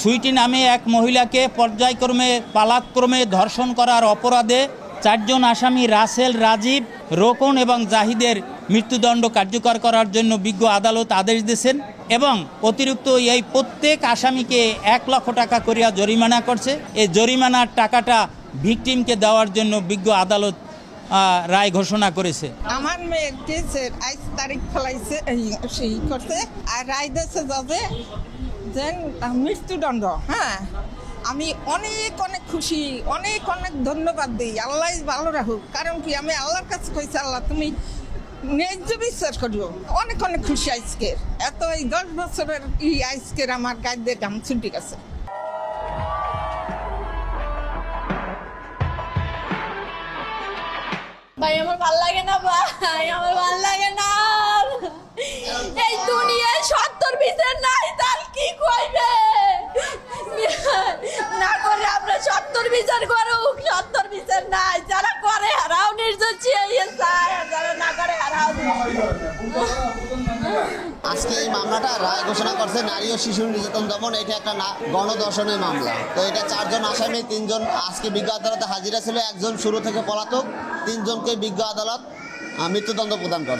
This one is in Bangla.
সুইটি নামে এক মহিলাকে পর্যায়ক্রমে, পালাক্রমে ধর্ষণ করার অপরাধে চারজন আসামি রাসেল রাজীব, রোকন এবং জাহিদের মৃত্যুদণ্ড কার্যকর করার জন্য বিজ্ঞ আদালত আদেশ দিয়েছেন এবং অতিরিক্ত এই প্রত্যেক আসামিকে এক লক্ষ টাকা করিয়া জরিমানা করছে। এই জরিমানার টাকাটা ভিকটিমকে দেওয়ার জন্য বিজ্ঞ আদালত রায় ঘোষণা করেছে। আমার আজ তারিখ ফেলাইছে করছে। আর রায় দিয়েছে যাবে যে মৃত্যুদণ্ড হ্যাঁ? আমি অনেক অনেক খুশি, অনেক অনেক ধন্যবাদ দিই। আল্লাহ ভালো রাখুক। কারণ কি, আমি আল্লাহর কাছে কইছি, আল্লাহ, তুমি ন্যায্য বিশ্বাস করিও। অনেক অনেক খুশি আজকের এত এই দশ বছরের ই আজকের আমার গায়ে দিয়ে গাম ছুটি গেছে। ভাই, আমার ভালো লাগে না, ভাই, আমার ভালো লাগে না আর। এই দুনিয়ায় সত্তর বিচার নাই তার কি কইবে না করে আমরা সত্তর বিচার করুক, সত্তর বিচার নাই। যারা করে হারাও চায় যারা না করে হারাও আজকে এই মামলাটা রায় ঘোষণা করছে নারী ও শিশু নির্যাতন দমন, এটা একটা না গণধর্ষণের মামলা। তো এটা চারজন আসামি, তিনজন আজকে বিজ্ঞ আদালতে হাজিরা ছিল, একজন শুরু থেকে পলাতক, তিনজনকে বিজ্ঞ আদালত মৃত্যুদণ্ড প্রদান করে।